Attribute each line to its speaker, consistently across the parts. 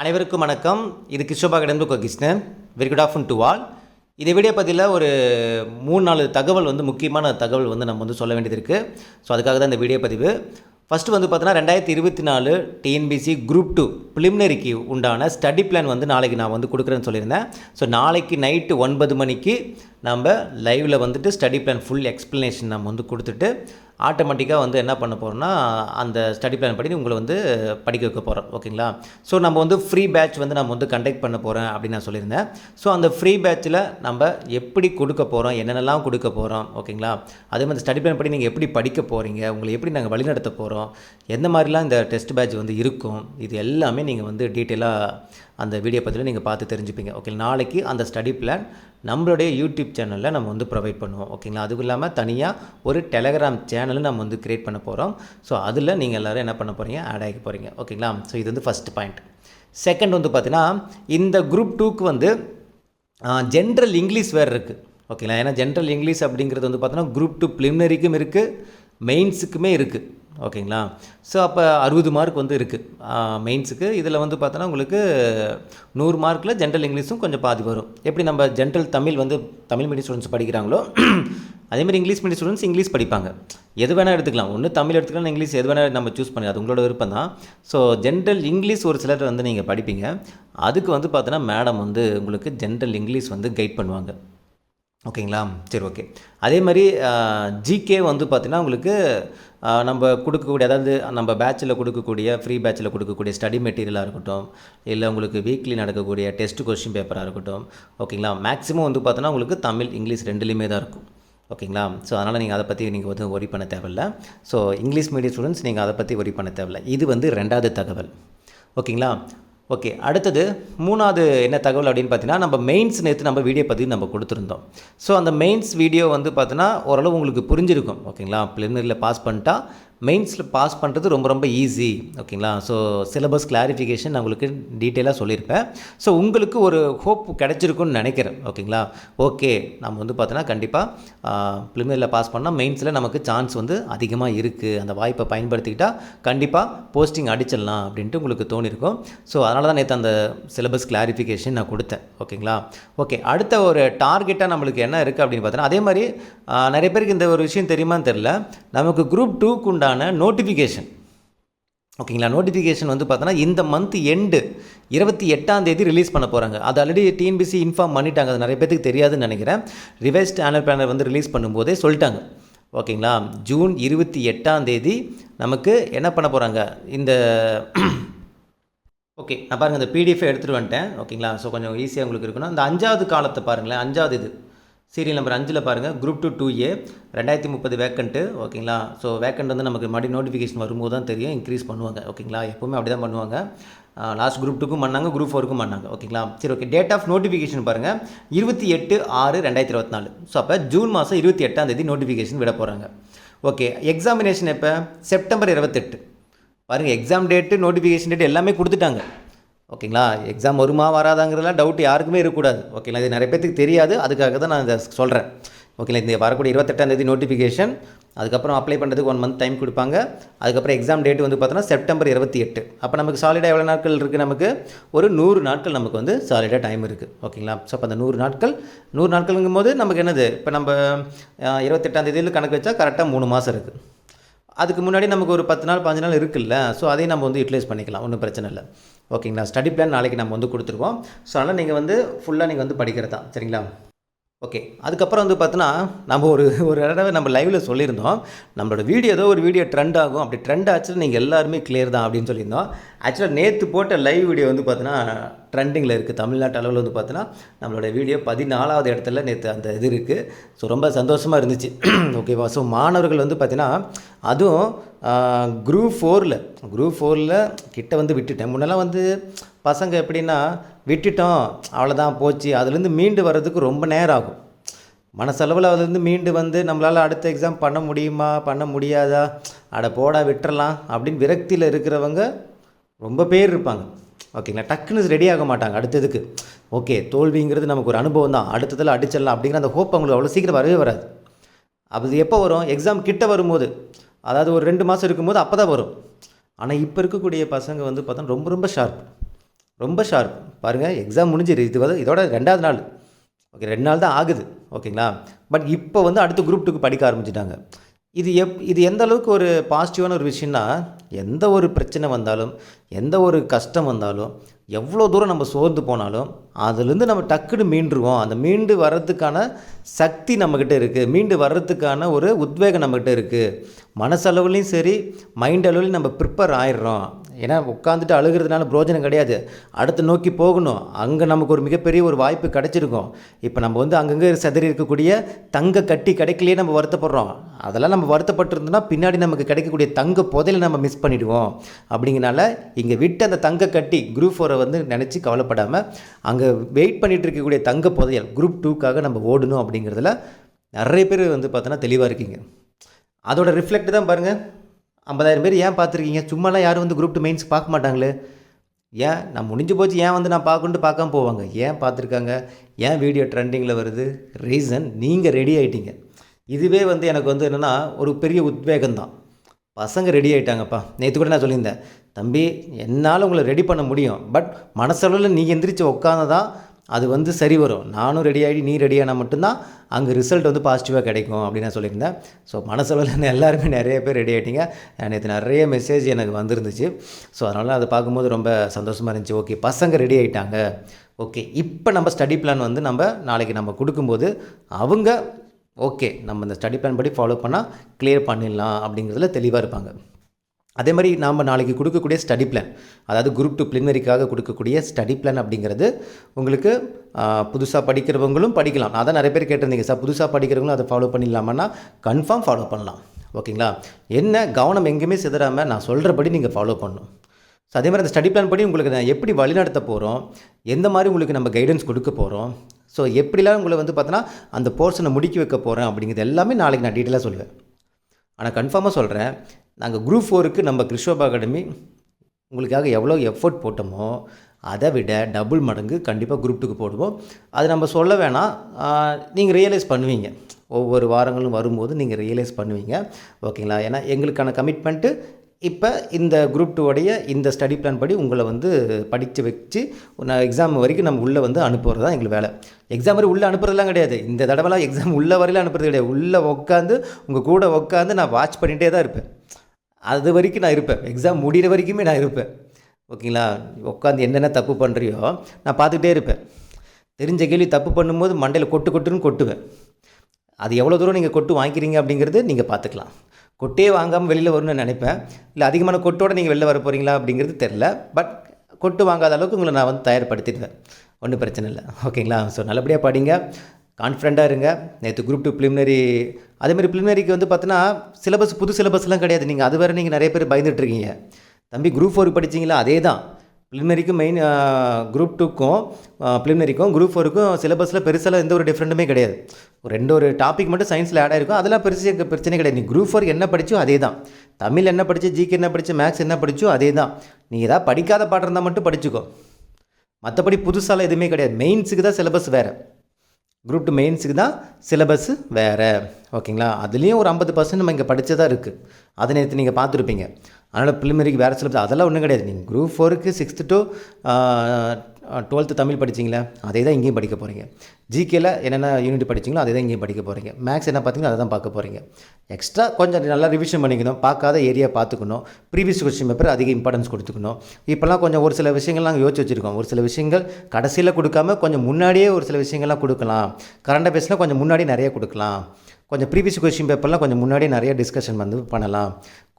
Speaker 1: அனைவருக்கும் வணக்கம். இது கிஷோபா கடந்து Krishnan very good afternoon to all இதை வீடியோ பதிவில் ஒரு மூணு நாலு தகவல் வந்து முக்கியமான தகவல் வந்து நம்ம வந்து சொல்ல வேண்டியது இருக்குது ஸோ அதுக்காக தான் இந்த வீடியோ பதிவு. ஃபஸ்ட்டு வந்து பார்த்தோன்னா ரெண்டாயிரத்தி இருபத்தி நாலு டிஎன்பிசி குரூப் டூ ப்ரிலிமினரிக்கு உண்டான ஸ்டடி பிளான் வந்து நாளைக்கு நான் வந்து கொடுக்குறேன்னு சொல்லியிருந்தேன். ஸோ நாளைக்கு நைட்டு ஒன்பது மணிக்கு நம்ம லைவில் வந்துட்டு ஸ்டடி பிளான் ஃபுல் எக்ஸ்ப்ளனேஷன் நம்ம வந்து கொடுத்துட்டு ஆட்டோமேட்டிக்காக வந்து என்ன பண்ண போகிறோம்னா அந்த ஸ்டடி பிளான் படி உங்களை வந்து படிக்க வைக்க போகிறோம் ஓகேங்களா ஸோ நம்ம வந்து ஃப்ரீ பேட்ச் வந்து நம்ம வந்து கண்டக்ட் பண்ண போகிறேன் அப்படின்னு நான் சொல்லியிருந்தேன். ஸோ அந்த ஃப்ரீ பேட்ச்சில் நம்ம எப்படி கொடுக்க போகிறோம் என்னென்னலாம் கொடுக்க போகிறோம் ஓகேங்களா அதே மாதிரி ஸ்டடி பிளான் படி நீங்கள் எப்படி படிக்க போகிறீங்க உங்களை எப்படி நாங்கள் வழிநடத்த போகிறோம் எந்த மாதிரிலாம் இந்த டெஸ்ட் பேட்ச் வந்து இருக்கும் இது எல்லாமே நீங்கள் வந்து டீட்டெயிலாக அந்த வீடியோ பற்றியில் நீங்கள் பார்த்து தெரிஞ்சுப்பீங்க. ஓகே நாளைக்கு அந்த ஸ்டடி பிளான் நம்மளுடைய யூடியூப் சேனலில் நம்ம வந்து ப்ரொவைட் பண்ணுவோம். ஓகேங்களா அதுவும் இல்லாமல் தனியாக ஒரு டெலகிராம் சேனலும் நம்ம வந்து க்ரியேட் பண்ண போகிறோம் ஸோ அதில் நீங்கள் எல்லோரும் என்ன பண்ண போகிறீங்க ஆட் ஆகி போகிறீங்க ஓகேங்களா ஸோ இது வந்து ஃபஸ்ட் பாயிண்ட் செகண்ட் வந்து பார்த்தீங்கன்னா இந்த குரூப் டூக்கு வந்து ஜென்ரல் இங்கிலீஷ் வேறு இருக்குது ஓகேங்களா ஏன்னா ஜென்ரல் இங்கிலீஷ் அப்படிங்கிறது வந்து பார்த்தோன்னா குரூப் டூ ப்ளிமினரிக்கும் இருக்குது மெயின்ஸுக்குமே இருக்குது ஓகேங்களா? ஸோ அப்போ அறுபது மார்க் வந்து இருக்குது மெயின்ஸுக்கு இதில் வந்து பார்த்தோன்னா உங்களுக்கு நூறு மார்க்கில் ஜென்ரல் இங்கிலீஷும் கொஞ்சம் பாதி வரும். எப்படி நம்ம ஜென்ரல் தமிழ் வந்து தமிழ் மீடியம் ஸ்டூடெண்ட்ஸ் படிக்கிறாங்களோ அதேமாதிரி இங்கிலீஷ் மீடியம் ஸ்டூடெண்ட்ஸ் இங்கிலீஷ் படிப்பாங்க. எது வேணால் எடுத்துக்கலாம். ஒன்று தமிழ் எடுத்துக்கலாம் இங்கிலீஷ் எது வேணால் நம்ம சூஸ் பண்ணி அது உங்களோட விருப்பம் தான். ஸோ ஜென்ரல் இங்கிலீஷ் ஒரு சிலர் வந்து நீங்கள் படிப்பீங்க. அதுக்கு வந்து பார்த்தோன்னா மேடம் வந்து உங்களுக்கு ஜென்ரல் இங்கிலீஷ் வந்து கைட் பண்ணுவாங்க. ஓகேங்களா? சரி ஓகே. அதே மாதிரி ஜிகே வந்து பார்த்திங்கன்னா உங்களுக்கு நம்ம கொடுக்கக்கூடிய அதாவது நம்ம பேட்சில் கொடுக்கக்கூடிய ஃப்ரீ பேட்சில் கொடுக்கக்கூடிய ஸ்டடி மெட்டீரியலாக இருக்கட்டும் இல்லை உங்களுக்கு வீக்லி நடக்கக்கூடிய டெஸ்ட் கொஸ்டின் பேப்பராக இருக்கட்டும் ஓகேங்களா? மேக்ஸிமம் வந்து பார்த்தோன்னா உங்களுக்கு தமிழ் இங்கிலீஷ் ரெண்டுலேயுமே தான் இருக்கும் ஓகேங்களா? ஸோ அதனால் நீங்கள் அதை பற்றி நீங்கள் வந்து ஒரி பண்ண தேவையில்ல. ஸோ இங்கிலீஷ் மீடியம் ஸ்டூடெண்ட்ஸ் நீங்கள் அதை பற்றி ஒரி பண்ண தேவையில்ல. இது வந்து ரெண்டாவது தகவல் ஓகேங்களா? ஓகே அடுத்தது மூணாவது என்ன தகவல் அப்படின்னு பார்த்தீங்கன்னா நம்ம மெயின்ஸ் நேற்று நம்ம வீடியோ பதிவு நம்ம கொடுத்துருந்தோம். ஸோ அந்த மெயின்ஸ் வீடியோ வந்து பார்த்தீங்கன்னா ஓரளவு உங்களுக்கு புரிஞ்சிருக்கும் ஓகேங்களா? ப்ளிமினரியில் பாஸ் பண்ணிட்டா மெயின்ஸில் பாஸ் பண்ணுறது ரொம்ப ரொம்ப ஈஸி ஓகேங்களா ஸோ சிலபஸ் கிளாரிஃபிகேஷன் நான் உங்களுக்கு டீட்டெயிலாக சொல்லியிருப்பேன். ஸோ உங்களுக்கு ஒரு ஹோப் கிடச்சிருக்குன்னு நினைக்கிறேன் ஓகேங்களா ஓகே நம்ம வந்து பார்த்தோன்னா கண்டிப்பாக ப்ளிமியரில் பாஸ் பண்ணால் மெயின்ஸில் நமக்கு சான்ஸ் வந்து அதிகமாக இருக்குது அந்த வாய்ப்பை பயன்படுத்திக்கிட்டால் கண்டிப்பாக போஸ்டிங் அடிச்சிடலாம் அப்படின்ட்டு உங்களுக்கு தோணியிருக்கும் ஸோ அதனால தான் நேற்று அந்த சிலபஸ் கிளாரிஃபிகேஷன் நான் கொடுத்தேன் ஓகேங்களா ஓகே அடுத்த ஒரு டார்கெட்டாக நம்மளுக்கு என்ன இருக்குது அப்படின்னு பார்த்தோன்னா அதே மாதிரி நிறைய பேருக்கு இந்த ஒரு விஷயம் தெரியுமான்னு தெரில நமக்கு குரூப் டூக்கு உண்டான நோட்டிஃபிகேஷன் ஓகேங்களா? நோட்டிஃபிகேஷன் வந்து பார்த்தோன்னா இந்த மந்த் எண்டு இருபத்தி எட்டாம் தேதி ரிலீஸ் பண்ண போகிறாங்க அது ஆல்ரெடி டிஎன்பிசி இன்ஃபார்ம் பண்ணிட்டாங்க. அது நிறைய பேருக்கு தெரியாதுன்னு நினைக்கிறேன். ரிவைஸ்ட் ஆனுவல் பிளானர் வந்து ரிலீஸ் பண்ணும்போதே சொல்லிட்டாங்க. ஓகேங்களா? ஜூன் இருபத்தி எட்டாம் தேதி நமக்கு என்ன பண்ண போகிறாங்க இந்த ஓகே நான் பாருங்கள் இந்த பிடிஎஃப் எடுத்துகிட்டு வந்துட்டேன். ஓகேங்களா? ஸோ கொஞ்சம் ஈஸியாக உங்களுக்கு இருக்கணும். அந்த அஞ்சாவது காலத்தை பாருங்களேன். அஞ்சாவது இது. சீரியல் நம்பர் அஞ்சில் பாருங்கள் குரூப் டூ டூ ஏ ரெண்டாயிரத்தி முப்பது வேக்கண்ட்டு ஓகேங்களா? ஸோ வேக்கண்ட் வந்து நமக்கு மறுபடியும் நோட்டிஃபிகேஷன் வரும்போது தான் தெரியும். இன்க்ரீஸ் பண்ணுவாங்க. ஓகேங்களா? எப்போவுமே அப்படி தான் பண்ணுவாங்க லாஸ்ட் குரூப் டூக்கும் பண்ணாங்க குரூப் ஃபோருக்கும் பண்ணாங்க. ஓகேங்களா? சரி ஓகே டேட் ஆஃப் நோட்டிஃபிகேஷன் பாருங்கள் இருபத்தி எட்டு ஆறு ரெண்டாயிரத்தி இருபத்தி நாலு. ஸோ அப்போ ஜூன் மாதம் இருபத்தி எட்டாம் தேதி நோட்டிஃபிகேஷன் விட போகிறாங்க ஓகே எக்ஸாமினேஷன் எப்போ? செப்டம்பர் இருபத்தெட்டு. பாருங்கள் எக்ஸாம் டேட்டு நோட்டிஃபிகேஷன் டேட் எல்லாமே கொடுத்துட்டாங்க. ஓகேங்களா? எக்ஸாம் வருமா வராதாங்கிறதுலாம் டவுட் யாருக்குமே இருக்கக்கூடாது. ஓகேங்களா? இது நிறைய பேத்துக்கு தெரியாது. அதுக்காக தான் நான் இதை சொல்கிறேன் ஓகேங்களா? இந்த வரக்கூடிய இருபத்தெட்டாம் தேதி நோட்டிஃபிகேஷன் அதுக்கப்புறம் அப்ளை பண்ணுறதுக்கு ஒன் மந்த் டைம் கொடுப்பாங்க. அதுக்கப்புறம் எக்ஸாம் டேட் வந்து பார்த்தோன்னா செப்டம்பர் இருபத்தி எட்டு. அப்போ நமக்கு சாலிடாக எவ்வளோ நாட்கள் இருக்குது நமக்கு? ஒரு நூறு நாட்கள் நமக்கு வந்து சாலிடாக டைம் இருக்குது ஓகேங்களா? ஸோ அப்போ அந்த நூறு நாட்கள் நூறு நாட்களுங்கும் போது நமக்கு என்னது? இப்போ நம்ம இருபத்தெட்டாம் தேதியில் கணக்கு வச்சா கரெக்டாக மூணு மாதம் இருக்குது அதுக்கு முன்னாடி நமக்கு ஒரு பத்து நாள் பாஞ்சு நாள் இருக்குல்ல ஸோ அதையும் நம்ம வந்து யூட்டிலைஸ் பண்ணிக்கலாம். ஒன்றும் பிரச்சனை இல்லை. ஓகேங்களா ஸ்டடி பிளான் நாளைக்கு நம்ம வந்து கொடுத்துருவோம். ஸோ அதனால் நீங்கள் வந்து ஃபுல்லாக நீங்கள் வந்து படிக்கிறது தான் சரிங்களா? ஓகே அதுக்கப்புறம் வந்து பார்த்தோன்னா நம்ம ஒரு ஒரு தடவை நம்ம லைவில் சொல்லியிருந்தோம். நம்மளோட வீடியோ ஏதோ ஒரு வீடியோ ட்ரெண்ட் ஆகும். அப்படி ட்ரெண்ட் ஆச்சு நீங்கள் எல்லாருமே கிளியர் தான் அப்படின்னு சொல்லியிருந்தோம். ஆக்சுவலாக நேற்று போட்ட லைவ் வீடியோ வந்து பார்த்தோன்னா ட்ரெண்டிங்கில் இருக்குது தமிழ்நாட்டு அளவில் வந்து பார்த்தோன்னா நம்மளோட வீடியோ பதினாலாவது இடத்துல நேற்று அந்த இது இருக்குது ஸோ ரொம்ப சந்தோஷமாக இருந்துச்சு. ஓகேவா ஸோ மாணவர்கள் வந்து பார்த்தீங்கன்னா அதுவும் குரூப் ஃபோரில் குரூப் ஃபோரில் கிட்ட வந்து விட்டுட்டேன். முன்னெல்லாம் வந்து பசங்க எப்படின்னா விட்டுட்டோம் அவ்வளோதான் போச்சு. அதுலேருந்து மீண்டு வர்றதுக்கு ரொம்ப நேரம் ஆகும். மனசளவில் அதுலேருந்து மீண்டு வந்து நம்மளால் அடுத்த எக்ஸாம் பண்ண முடியுமா பண்ண முடியாதா? அட போடா விட்டுறலாம் அப்படின்னு விரக்தியில் இருக்கிறவங்க ரொம்ப பேர் இருப்பாங்க. ஓகேங்களா டக்குன்னு ரெடி ஆக மாட்டாங்க அடுத்ததுக்கு ஓகே தோல்விங்கிறது நமக்கு ஒரு அனுபவம் தான். அடுத்ததில் அடிச்சிடலாம் அப்படிங்கிற அந்த ஹோப் அவங்களுக்கு அவ்வளோ சீக்கிரம் வரவே வராது. அது எப்போ வரும்? எக்ஸாம் கிட்ட வரும்போது. அதாவது ஒரு ரெண்டு மாதம் இருக்கும்போது அப்போ தான் வரும். ஆனால் இப்போ இருக்கக்கூடிய பசங்க வந்து பார்த்தா ரொம்ப ரொம்ப ஷார்ப் ரொம்ப ஷார்ப் பாருங்கள் எக்ஸாம் முடிஞ்சிரு இது வந்து இதோட ரெண்டாவது நாள். ஓகே ரெண்டு நாள் தான் ஆகுது. ஓகேங்களா? பட் இப்போ வந்து அடுத்த குரூப் டூக்கு படிக்க ஆரம்பிச்சிட்டாங்க. இது எப் இது எந்த அளவுக்கு ஒரு பாசிட்டிவான ஒரு விஷயம்னா எந்த ஒரு பிரச்சனை வந்தாலும் எந்த ஒரு கஷ்டம் வந்தாலும் எவ்வளோ தூரம் நம்ம சோர்ந்து போனாலும் அதுலேருந்து நம்ம டக்குன்னு மீண்டுருவோம். அந்த மீண்டு வர்றதுக்கான சக்தி நம்மக்கிட்ட இருக்குது மீண்டு வர்றதுக்கான ஒரு உத்வேகம் நம்மக்கிட்ட இருக்குது மனசளவுலையும் சரி மைண்ட் அளவுலையும் நம்ம ப்ரிப்பேர் ஆயிடுறோம். ஏன்னா உட்காந்துட்டு அழுகிறதுனால பிரோஜனம் கிடையாது. அடுத்து நோக்கி போகணும். அங்கே நமக்கு ஒரு மிகப்பெரிய ஒரு வாய்ப்பு கிடச்சிருக்கும். இப்போ நம்ம வந்து அங்கங்கே செதறி இருக்கக்கூடிய தங்க கட்டி கிடைக்கலையே நம்ம வருத்தப்படுறோம். அதெல்லாம் நம்ம வருத்தப்பட்டிருந்தோம்னா பின்னாடி நமக்கு கிடைக்கக்கூடிய தங்க புதையில நம்ம மிஸ் பண்ணிவிடுவோம் அப்படிங்கிறனால இங்கே விட்டு அந்த தங்க கட்டி குரூப் ஃபோரை வந்து நினச்சி கவலைப்படாமல் அங்கே வெயிட் பண்ணிகிட்டு இருக்கக்கூடிய தங்க புதையல் குரூப் டூக்காக நம்ம ஓடணும் அப்படிங்கிறதுல நிறைய பேர் வந்து பார்த்தோன்னா தெளிவாக இருக்கீங்க. அதோட ரிஃப்ளெக்ட் தான் பாருங்கள் ஐம்பதாயிரம் பேர் ஏன் பார்த்துருக்கீங்க சும்மாலாம் யாரும் வந்து குரூப் டூ மெயின்ஸ் பார்க்க மாட்டாங்களே. ஏன்? நான் முடிஞ்சு போச்சு ஏன் வந்து நான் பார்க்கணுட்டு பார்க்காம போவாங்க? ஏன் பார்த்துருக்காங்க? ஏன் வீடியோ ட்ரெண்டிங்கில் வருது? ரீசன் நீங்கள் ரெடி ஆகிட்டீங்க இதுவே வந்து எனக்கு வந்து என்னென்னா ஒரு பெரிய உத்வேகம் தான் பசங்க ரெடி ஆகிட்டாங்கப்பா நேற்று கூட நான் சொல்லியிருந்தேன். தம்பி என்னால் உங்களை ரெடி பண்ண முடியும். பட் மனசளவில் நீ எந்திரிச்சு உட்காந்து தான் அது வந்து சரி வரும். நானும் ரெடி ஆகி நீ ரெடி ஆனால் மட்டும்தான் அங்கே ரிசல்ட் வந்து பாசிட்டிவாக கிடைக்கும் அப்படின்னு நான் சொல்லியிருந்தேன். ஸோ மனசளவில் எல்லாருமே நிறைய பேர் ரெடி ஆகிட்டீங்க நேற்று நிறைய மெசேஜ் எனக்கு வந்திருந்துச்சு. ஸோ அதனால் அதை பார்க்கும்போது ரொம்ப சந்தோஷமாக இருந்துச்சு. ஓகே பசங்க ரெடி ஆகிட்டாங்க ஓகே இப்போ நம்ம ஸ்டடி பிளான் வந்து நம்ம நாளைக்கு நம்ம கொடுக்கும்போது அவங்க ஓகே நம்ம இந்த ஸ்டடி பிளான் படி ஃபாலோ பண்ணால் கிளியர் பண்ணிடலாம் அப்படிங்கிறதுல தெளிவாக இருப்பாங்க. அதே மாதிரி நாம் நாளைக்கு கொடுக்கக்கூடிய ஸ்டடி பிளான் அதாவது குரூப் டூ பிளினரிக்காக கொடுக்கக்கூடிய ஸ்டடி பிளான் அப்படிங்கிறது உங்களுக்கு புதுசாக படிக்கிறவங்களும் படிக்கலாம். நான் தான் நிறைய பேர் கேட்டிருந்தீங்க சார் புதுசாக படிக்கிறவங்களும் அதை ஃபாலோ பண்ணிடலாமான்னா கன்ஃபார்ம் ஃபாலோ பண்ணலாம். ஓகேங்களா? என்ன கவனம் எங்கேயுமே சிதறாமல் நான் சொல்கிறபடி நீங்கள் ஃபாலோ பண்ணணும். ஸோ அதே மாதிரி அந்த ஸ்டடி பிளான் படி உங்களுக்கு நான் எப்படி வழிநடத்த போகிறோம் எந்த மாதிரி உங்களுக்கு நம்ம கைடன்ஸ் கொடுக்க போகிறோம் ஸோ எப்படிலாம் உங்களை வந்து பார்த்தோன்னா அந்த போர்ஷனை முடிக்க வைக்க போகிறேன் அப்படிங்கிறது எல்லாமே நாளைக்கு நான் டீட்டெயிலாக சொல்லுவேன். ஆனால் கன்ஃபார்மாக சொல்கிறேன் நாங்கள் குரூப் ஃபோருக்கு நம்ம கிறிஸ்டோபா அகாடமி உங்களுக்காக எவ்வளோ எஃபர்ட் போட்டோமோ அதை விட டபுள் மடங்கு கண்டிப்பாக குரூப் டூக்கு போடுவோம். அது நம்ம சொல்ல வேணாம். நீங்கள் ரியலைஸ் பண்ணுவீங்க. ஒவ்வொரு வாரங்களும் வரும்போது நீங்கள் ரியலைஸ் பண்ணுவீங்க. ஓகேங்களா? ஏன்னா எங்களுக்கான கமிட்மெண்ட்டு இப்போ இந்த குரூப் டூவோடைய இந்த ஸ்டடி பிளான் படி உங்களை வந்து படித்து வச்சு நான் எக்ஸாம் வரைக்கும் நம்ம உள்ளே வந்து அனுப்புறது தான் எங்களுக்கு வேலை. எக்ஸாம் வரை உள்ளே அனுப்புறதுலாம் கிடையாது. இந்த தடவைலாம் எக்ஸாம் உள்ளே வரையில அனுப்புறது கிடையாது. உள்ளே உட்காந்து உங்கள் கூட உட்காந்து நான் வாட்ச் பண்ணிகிட்டே தான் இருப்பேன். அது வரைக்கும் நான் இருப்பேன். எக்ஸாம் முடிகிற வரைக்குமே நான் இருப்பேன். ஓகேங்களா? உட்காந்து என்னென்ன தப்பு பண்ணுறியோ நான் பார்த்துக்கிட்டே இருப்பேன். தெரிஞ்ச கேள்வி தப்பு பண்ணும்போது மண்டையில் கொட்டு கொட்டுன்னு கொட்டுவேன். அது எவ்வளோ தூரம் நீங்கள் கொட்டு வாங்கிக்கிறீங்க அப்படிங்கிறது நீங்கள் பார்த்துக்கலாம். கொட்டே வாங்காமல் வெளியில் வரணும்னு நினைப்பேன். இல்லை அதிகமான கொட்டோடு நீங்கள் வெளில வர போகிறீங்களா அப்படிங்கிறது தெரில பட் கொட்டு வாங்காத அளவுக்கு உங்களை நான் வந்து தயார்படுத்திடுவேன். ஒன்றும் பிரச்சனை இல்லை. ஓகேங்களா? ஸோ நல்லபடியாக படிங்க. கான்ஃபிடண்ட்டாக இருங்க. நேற்று குரூப் டூ ப்ளிமினரி அதேமாதிரி ப்ளிமினரிக்கு வந்து பார்த்தீங்கன்னா சிலபஸ் புது சிலபஸ்லாம் கிடையாது. நீங்கள் அது வேறு நீங்கள் நிறைய பேர் பயந்துட்டுருக்கீங்க தம்பி குரூப் ஃபோர் படிச்சிங்களா? அதே தான் ப்ளிமினரிக்கும் மெயின் குரூப் டூக்கும் ப்ளிமரிக்கும் குரூப் ஃபோருக்கும் சிலபஸில் பெருசாக எந்த ஒரு டிஃப்ரெண்ட்டுமே கிடையாது. ஒரு ரெண்டு ஒரு டாபிக் மட்டும் சயின்ஸில் ஆட் ஆயிருக்கும். அதெல்லாம் பெருசு எங்கள் பிரச்சனை கிடையாது. நீ குரூப் ஃபோர் என்ன படிச்சோ அதே தான் தமிழ் என்ன படிச்சு ஜிகே என்ன படிச்சு மேக்ஸ் என்ன படித்தோ அதே தான் நீ ஏதாவது படிக்காத பாடம் இருந்தால் மட்டும் படிச்சுக்கோ. மற்றபடி புதுசாலாம் எதுவுமே கிடையாது. மெயின்ஸுக்கு தான் சிலபஸ் வேறு. குரூப் டூ மெயின்ஸுக்கு தான் சிலபஸ்ஸு வேறு. ஓகேங்களா? அதுலேயும் ஒரு ஐம்பது பர்சன்ட் நம்ம இங்கே படித்ததாக இருக்குது அதை நேற்று நீங்கள் பார்த்துருப்பீங்க. அதனால் ப்ரிலிமினரிக்கு வேறு சிலபஸ் அதெல்லாம் ஒன்றும் கிடையாது. நீங்கள் குரூப் ஃபோருக்கு சிக்ஸ்த்து டு டுவெல்த்து தமிழ் படிச்சிங்களா? அதே தான் இங்கேயும் படிக்க போகிறீங்க ஜிகேல என்னென்ன யூனிட் படிச்சிங்களோ அதே தான் இங்கேயும் படிக்க போகிறீங்க மேக்ஸ் என்ன பார்த்தீங்களோ அதை தான் பார்க்க போகிறீங்க எக்ஸ்ட்ரா கொஞ்சம் நல்லா ரிவிஷன் பண்ணிக்கணும் பார்க்காத ஏரியா பார்த்துக்கணும். ப்ரீவியஸ் கொஸ்டின் பேப்பர் அதிக இம்பார்ட்டன்ஸ் கொடுத்துக்கணும். இப்போல்லாம் கொஞ்சம் ஒரு சில விஷயங்கள் நாங்கள் யோசிச்சு வச்சுருக்கோம். ஒரு சில விஷயங்கள் கடைசியில் கொடுக்காம கொஞ்சம் முன்னாடியே ஒரு சில விஷயங்கள்லாம் கொடுக்கலாம். கரண்ட் பேஸில் கொஞ்சம் முன்னாடி நிறைய கொடுக்கலாம். கொஞ்சம் ப்ரீவியஸ் கொஸ்டின் பேப்பர்லாம் கொஞ்சம் முன்னாடியே நிறைய டிஸ்கஷன் வந்து பண்ணலாம்.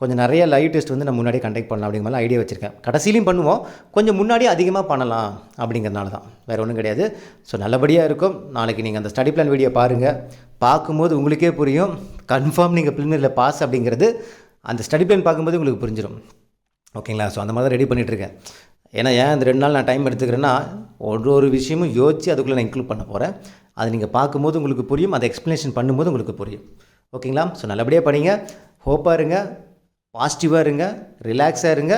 Speaker 1: கொஞ்சம் நிறைய லைவ் டெஸ்ட் வந்து நம்ம முன்னாடியே கண்டக்ட் பண்ணலாம் அப்படிங்கிற மாதிரி ஐடியா வச்சுருக்கேன். கடைசிலையும் பண்ணுவோம். கொஞ்சம் முன்னாடியே அதிகமாக பண்ணலாம் அப்படிங்கிறதுனால தான். வேறு ஒன்றும் கிடையாது. ஸோ நல்லபடியாக இருக்கும். நாளைக்கு நீங்கள் அந்த ஸ்டடி பிளான் வீடியோ பாருங்கள் பார்க்கும்போது உங்களுக்கே புரியும். கன்ஃபார்ம் நீங்கள் பிலிமினரியில் பாஸ் அப்படிங்கிறது அந்த ஸ்டடி பிளான் பார்க்கும்போது உங்களுக்கு புரிஞ்சிடும் ஓகேங்களா ஸோ அந்த மாதிரி தான் ரெடி பண்ணிகிட்ருக்கேன் ஏன்னா ஏன் இந்த ரெண்டு நாள் நான் டைம் எடுத்துக்கிறேன்னா ஒரு ஒரு விஷயமும் யோசித்து அதுக்குள்ளே நான் இன்க்ளூட் பண்ண போகிறேன் அது நீங்கள் பார்க்கும்போது உங்களுக்கு புரியும் அதை எக்ஸ்ப்ளனேஷன் பண்ணும்போது உங்களுக்கு புரியும். ஓகேங்களா ஸோ நல்லபடியாக படிங்க. ஹோப்பாக இருங்க. பாசிட்டிவாக இருங்க. ரிலாக்ஸாக இருங்க.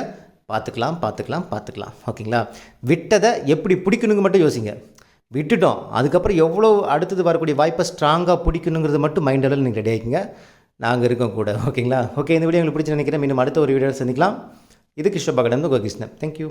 Speaker 1: பார்த்துக்கலாம் பார்த்துக்கலாம் பார்த்துக்கலாம். ஓகேங்களா விட்டதை எப்படி பிடிக்கணுங்க மட்டும் யோசிங்க. விட்டுட்டோம். அதுக்கப்புறம் எவ்வளோ அடுத்தது வரக்கூடிய வாய்ப்பை ஸ்ட்ராங்காக பிடிக்கணுங்கிறது மட்டும் மைண்ட் அளவில் நீங்கள் ரெடி ஆகிங்க நாங்கள் இருக்கோம் கூட. ஓகேங்களா ஓகே இந்த வீடியோ உங்களுக்கு பிடிச்சி நினைக்கிறேன். மீண்டும் அடுத்த ஒரு வீடியோவில் சந்திக்கலாம். இதுக்கு கிருஷ்ண பகடன் உங்கள் தேங்க்யூ